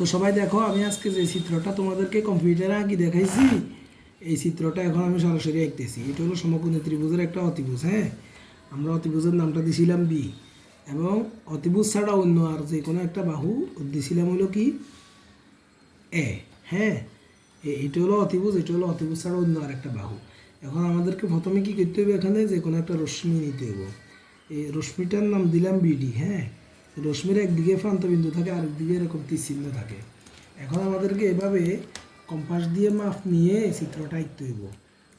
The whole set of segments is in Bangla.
তো সবাই দেখো, আমি আজকে যে চিত্রটা তোমাদেরকে কম্পিউটারে আঁকি দেখাইছি, এই চিত্রটা এখন আমি সরাসরি আঁকতেছি। এটা হলো সমকোণী ত্রিভুজের একটা অতিভুজ হ্যাঁ? আমরা অতিভুজের নামটা দিছিলাম বি এবং অতিভুজ ছাড়া অন্য আর যে কোনো একটা বাহু দিছিলাম হলো কি? এ হ্যাঁ? এ- এটা হলো অতিভুজ, এটা হলো অতিভুজ ছাড়া অন্য আর একটা বাহু। এখন আমাদেরকে প্রথমে কি করতে হবে এখানে? যে কোনো একটা রশ্মি নিতে হবে। এই রশ্মিটার নাম দিলাম বিডি হ্যাঁ? রশ্মির একদিকে প্রান্তবিন্দু থাকে, আরেকদিকে এরকম তীর চিহ্ন থাকে। এখন আমাদেরকে এভাবে কম্পাস দিয়ে মাপ নিয়ে চিত্রটা আঁকতে হইব।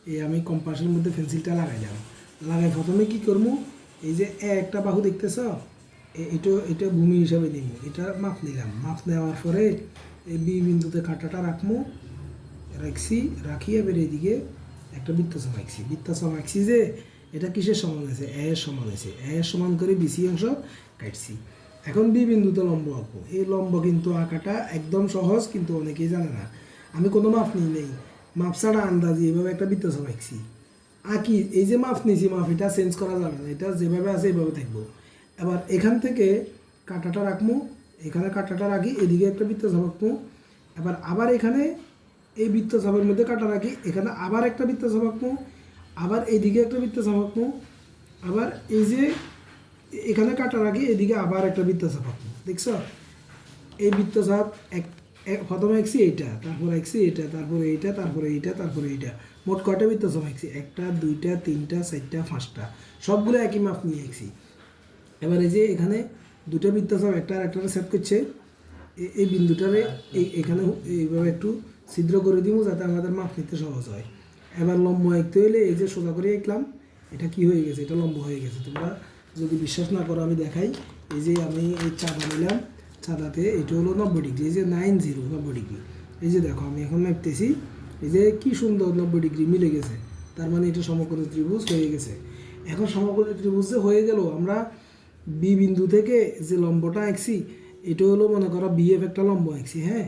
এই আমি কম্পাসের মধ্যে পেন্সিলটা লাগাইলাম। লাগাই প্রথমে কি করব? এই যে একটা বাহু দেখতেছ? এটা এটা ভূমি হিসাবে নিব এটা মাপ নিলাম। মাপ নেওয়ার পরে এই বি বিন্দুতে কাঁটাটা রাখব। রাখছি, রাখি, এবার এদিকে একটা বৃত্তসম আঁকছি। বৃত্তসম আঁকছি যে, এটা কিসের সমান আছে এ সমান আছে এ সমান করে বিসি অংশ কাটছি। এখন বি বিন্দুতে লম্ব আঁকবো। এই লম্ব কিন্তু আঁকাটা একদম সহজ, কিন্তু অনেকেই জানে না। আমি কোনো মাপ নিই নেই। মাপ ছাড়া আন্দাজি এভাবে একটা বৃত্তসম আঁকছি। আঁকি, এই যে মাপ নিছি, মাপ এটা চেঞ্জ করা যাবে না। এটা যেভাবে আছে, এইভাবে থাকব। এবার এখান থেকে কাঁটাটা রাখব। এখানে কাঁটাটা রাখি, এদিকে একটা বৃত্তচাপ আঁকবো। এবার আবার এখানে এই বৃত্তচাপের মধ্যে কাটা রাখি, এখানে আবার একটা বৃত্তচাপ আঁকবো। আবার এইদিকে একটা বৃত্তচাপ আঁকবো। আবার এই যে এখানে কাটার আগে এদিকে আবার একটা বৃত্তচাপ আঁকবো দেখছ? এই বৃত্তচাপ এক প্রথমে আঁকছি এইটা, তারপর আঁকছি এটা তারপরে এইটা তারপরে এইটা তারপরে এইটা। মোট কয়টা বৃত্তচাপ আঁকছি একটা, দুইটা, তিনটা, চারটা, পাঁচটা। সবগুলো একই মাপ নিয়ে আঁকছি এবার এই যে এখানে দুটো বৃত্তচাপ, একটা আর একটা সেট করছে এই বিন্দুটারে এই, এখানে এইভাবে একটু ছিদ্র করে দিব যাতে আমাদের মাপ নিতে সহজ হয়। এবার লম্ব আঁকতে হলে এই যে সোজা করে আঁকলাম, এটা কি হয়ে গেছে? এটা লম্ব হয়ে গেছে। তোমরা যদি বিশ্বাস না করো, আমি দেখাই। এই যে আমি এই চাঁদা নিলাম, চাঁদাতে এটা হলো নব্বই ডিগ্রি, এই যে নাইন জিরো, নব্বই ডিগ্রি। এই যে দেখো, আমি এখন মাপতেছি, এই যে কি সুন্দর নব্বই ডিগ্রি মিলে গেছে। তার মানে এটা সমকোণী ত্রিভুজ হয়ে গেছে। এখন সমকোণী ত্রিভুজ যে হয়ে গেল, আমরা বি বিন্দু থেকে যে লম্বটা আঁকছি, এটা হলো মনে করো বি এফ একটা লম্ব আঁকছি হ্যাঁ?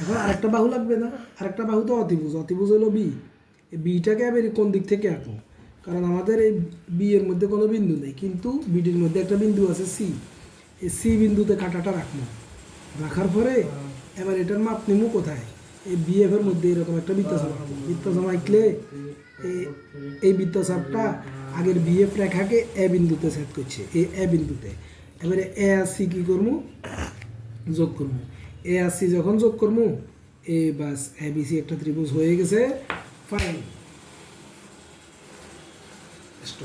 এখন আরেকটা বাহু লাগবে না? আরেকটা বাহু তো অতিভুজ অতিভুজ হলো বি। বিটাকে আমি কোন দিক থেকে আঁকবো? কারণ আমাদের এই বি এর মধ্যে কোনো বিন্দু নেই, কিন্তু বিডির মধ্যে একটা বিন্দু আছে সি এই সি বিন্দুতে কাঁটাটা রাখব। রাখার পরে এবার এটার মাপ নিমু কোথায়? এই বিএফ এর মধ্যে এরকম একটা বৃত্তচাপ। বৃত্তচাপ আঁকলে এই- এই বৃত্তচাপটা আগের বিএফ রেখাকে এ বিন্দুতে সেট করছে, এই এ বিন্দুতে। এবারে এ আর সি কী করব? যোগ করব। এ আর সি যখন যোগ করব, এ বাস এ বি সি একটা ত্রিভুজ হয়ে গেছে। ফাইন